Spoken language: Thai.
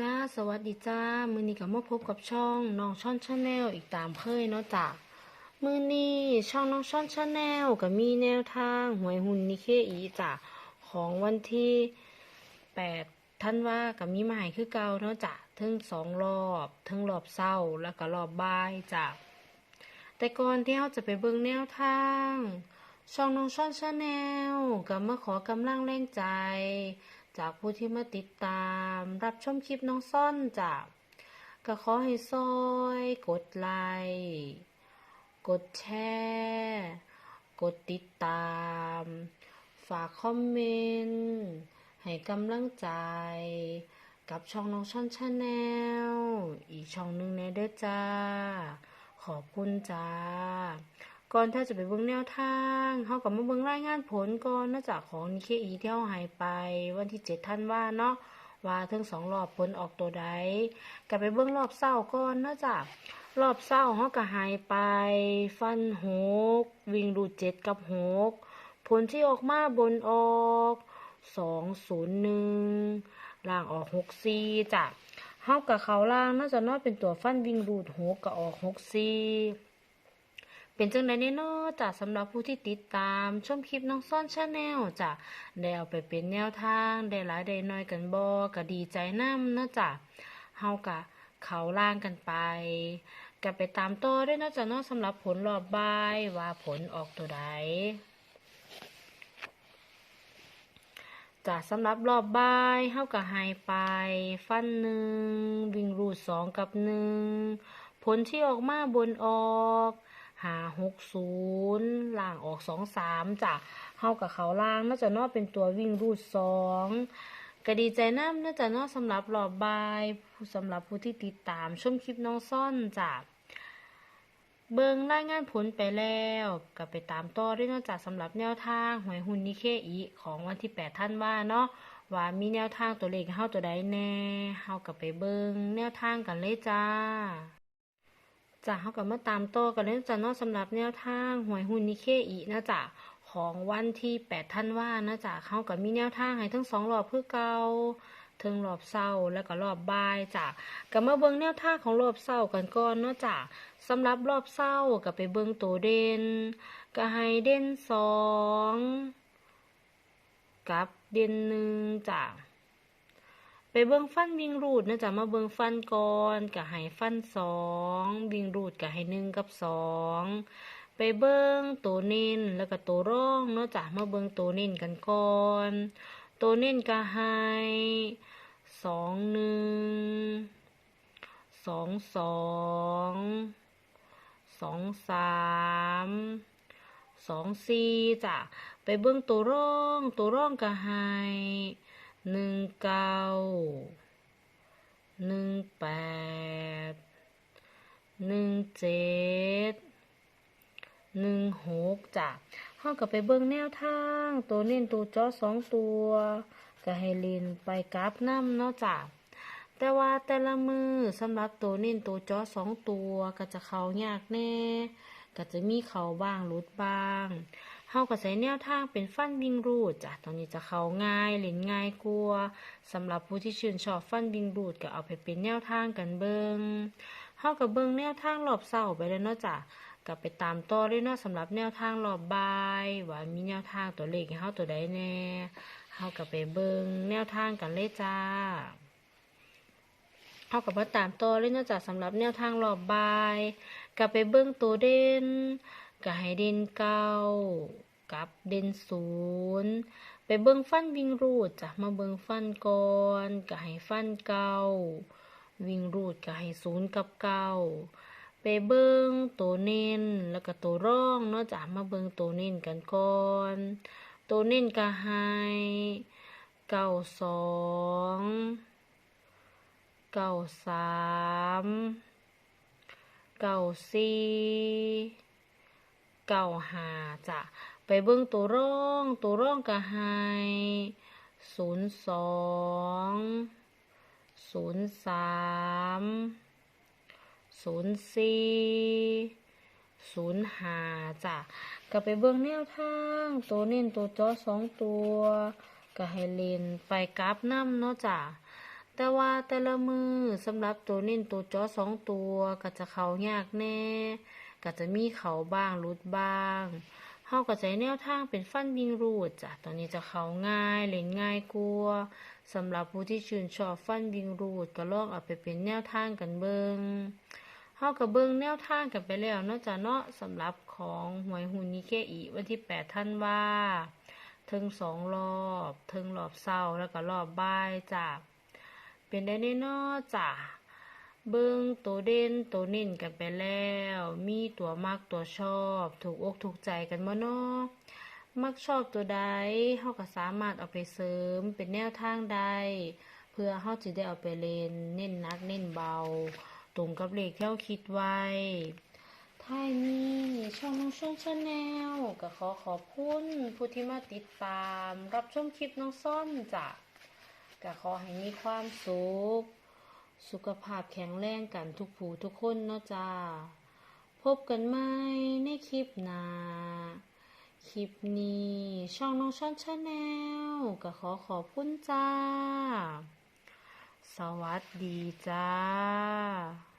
จ้า สวัสดีจ้า มือนี้ก็มาพบกับช่องน้องช่อนชาแนลอีกตามเคยเนาะจ้ะมือนี้ช่องน้องช่อนชาแนลก็มีแนวทางหวยหุ่นนิเคอีจ้ะของวันที่แปดท่านว่าก็มีมาให้คือเก่าเนาะจ้ะถึงสองรอบถึงรอบเศร้าแล้วก็รอบบ่ายจ้ะแต่ก่อนที่เราจะไปเบิ่งแนวทางช่องน้องช่อนชาแนลก็มาขอกำลังแรงใจ จากผู้ที่มาติดตาม รับชมคลิปน้องซ่อนจากก็ขอให้ซอย กดไลค์กดแชร์ กดติดตาม ฝากคอมเมนต์ให้กำลังใจ กับช่องน้องช่อนชาแนลอีกช่องหนึ่งในเด้อจ้า ขอบคุณจ้า ก่อนถ้าจะไปเบิ่งแนวทางเขากับมาเบิ่งรายงานผลก่อนเนื่องจากของนิเคอีที่เขาหายไป วันที่เจ็ดท่านว่าเนาะว่าถึงสองรอบผลออกตัวใดกลับไปเบิ่งรอบเศร้าก่อนเนื่องจากรอบเศร้าเขาก็หายไป ฟันหกวิ่งรูดเจ็ดกับหกผลที่ออกมาบนออกสองศูนย์หนึ่งล่างออกหกสี่จ้ะเฮากับเขาล่างน่าจะน้อยเป็นตัวฟันวิ่งรูดหกกับออกหกสี่ เป็นจังไดแน่เนอจ้ะสำหรับผู้ที่ติดตามชมคลิปน้องซ่อนชาแนลจ้ะได้เอาไปเป็นแนวทางได้หลายได้น้อยกันบ่ก็ดีใจนำเนาะจ้ะเฮากะเขาล่างกันไปก็ไปตามต่อด้วยเนาะจ้ะเนาะสำหรับผลรอบบ่ายว่าผลออกตัวใดจ้ะสำหรับรอบบ่ายเฮาก็ให้ไป ฟันหนึ่งวิ่งรูดสองกับหนึ่งผลที่ออกมาบนออก หาหกศูนย์ล่างออกสองสามจ้ะเฮากับเขาล่างน่าจะนอเป็นตัววิ่งรูดสองก็ดีใจน้ำน่าจะนอสำหรับรอบบายสำหรับผู้ที่ติดตามชมคลิปน้องซ่อนจ้ะเบิงรายงานผลไปแล้วก็ไปตามต่อด้วยนอกจากสำหรับแนวทางหวยหุ้นนิเคอีของวันที่ 8 ท่านว่าเนาะว่ามีแนวทางตัวเลขให้เฮาตัวใดแน่เฮาก็ไปเบิงแนวทางกันเลยจ้า จะเฮาก็มาตามโต่อกันเลยจ้ะนาะสำหรับแนวทางหวยหุ้นนิเคอีนะจ้ะของวันที่8ท่านว่านะจ้ะเฮาก็มีแนวทางให้ทั้งสองรอบคือเก่าถึงรอบเช้าแล้วก็รอบบ่ายจ้ะก็มาเบิ่งแนวทางของรอบเช้ากันก่อนเนาะจ้ะสำหรับรอบเศร้าก็ไปเบิ่งตัวเด่นก็ให้เด่นสองกับเด่นหนึ่งจ้ะ ไปเบิ่งฟันวิ่งรูดนะจ๊ะมาเบิ่งฟันก่อนก็ให้ฟันสองวิ่งรูดก็ให้หนึ่งกับสองไปเบิ่งตัวเน้นแล้วก็ตัวร่องเนาะจ้ะมาเบิ่งตัวเน้นกันก่อนตัวเน้นก็ให้สองหนึ่งสองสองสองสามสองสี่จ้ะไปเบิ่งตัวร่องตัวร่องก็ให้ หนึ่งเก้าหนึ่งแปดหนึ่งเจ็ดหนึ่งหกจ้ะเฮาก็ไปเบิ่งแนวทาง ตัวเน้นตัวจอสองตัวก็ให้ลินไปกราฟน้ำเนาะจ้ะแต่ว่าแต่ละมือสำหรับตัวเน้นตัวจอสองตัวก็จะเขายากแน่ ก็จะมีเขาบ้างหลุดบ้าง เฮาก็ใช้แนวทางเป็นฟันวิ่งรูดจ้ะตอนนี้จะเขาง่ายเล่นง่ายกลัวสำหรับผู้ที่ชื่นชอบฟันวิ่งรูดก็เอาไปเป็นแนวทางกันเบิงเฮากับเบิงแนวทางรอบเศร้าไปแล้วเนาะจ้ะก็ไปตามต่อเลยเนาะสำหรับแนวทางรอบบายว่ามีแนวทางตัวเลขให้เฮาตัวใดแน่เฮาก็ไปเบิงแนวทางกันเลยจ้าเอากับมาตามต่อเลยเนาะจ้ะสำหรับแนวทางรอบบายกับไปเบิ้งตัวเด่น กับให้เด่นเก้ากับเด่นศูนย์ไปเบิ้งฟันวิ่งรูดจ้ะมาเบิ้งฟันก่อนกับให้ฟันเก้าวิ่งรูดกับให้ศูนย์กับเก้าไปเบิ้งตัวเน้นแล้วก็ตัวร่องเนาะจ้ะมาเบิ้งตัวเน้นกันก่อนตัวเน้นก็ให้เก้าสองเก้าสามเก้าสี่ เก้าหาจ้ะไปเบิ่งตัวร่อง ตัวร่องก็ให้ศูนย์สองศูนย์สามศูนย์สี่ศูนย์ห้าจ้ะก็ไปเบิ่งแนวทาง ตัวเน้นตัวจอสองตัว ก็ให้เล่นไปกราฟน้ำเนาะจ้ะแแต่ว่าแต่ละมือสำหรับตัวเน้นตัวจอสองตัวก็จะเขายากแน่ ก็จะมีเขาบ้างรุดบ้างเฮาก็ใช้แนวทางเป็นฟันบิงรูดจ้ะตอนนี้จะเขาง่ายเล่นง่ายกลัวสำหรับผู้ที่ชื่นชอบฟันบิงรูดก็ลองเอาไปเป็นแนวทางกันเบิงเฮาก็เบิงแนวทางกันไปแล้วนาะจ้ะเนาะสำหรับของหวยหุ่นนิเคอีวันที่8ธันว่าถึงสองรอบถึงรอบเช้าแล้วก็รอบบ่ายจ้ะเป็นได้แน่นอจ้ะ เบิ่งตัวเด่นตัวเน้นกันไปแล้ว มีตัวมักตัวชอบ ถูกอกถูกใจกันบ่เนาะมักชอบตัวใดเฮาก็สามารถเอาไปเสริมเป็นแนวทางใดเพื่อเฮาจะได้เอาไปเล่นเน้นนักเน้นเบา ตรงกับเลขที่เราคิดไว้ท้ายนี้ช่องน้องชนชาแนลก็ขอขอบคุณผู้ที่มาติดตาม รับชมคลิปน้องซ่อนจ้ะก็ขอให้มีความสุข สุขภาพแข็งแรงกันทุกผู้ทุกคนเนาะจ้า พบกันใหม่ในคลิปหน้าคลิปนี้ช่องน้องช่อนชาแนลก็ขอขอบคุณจ้า สวัสดีจ้า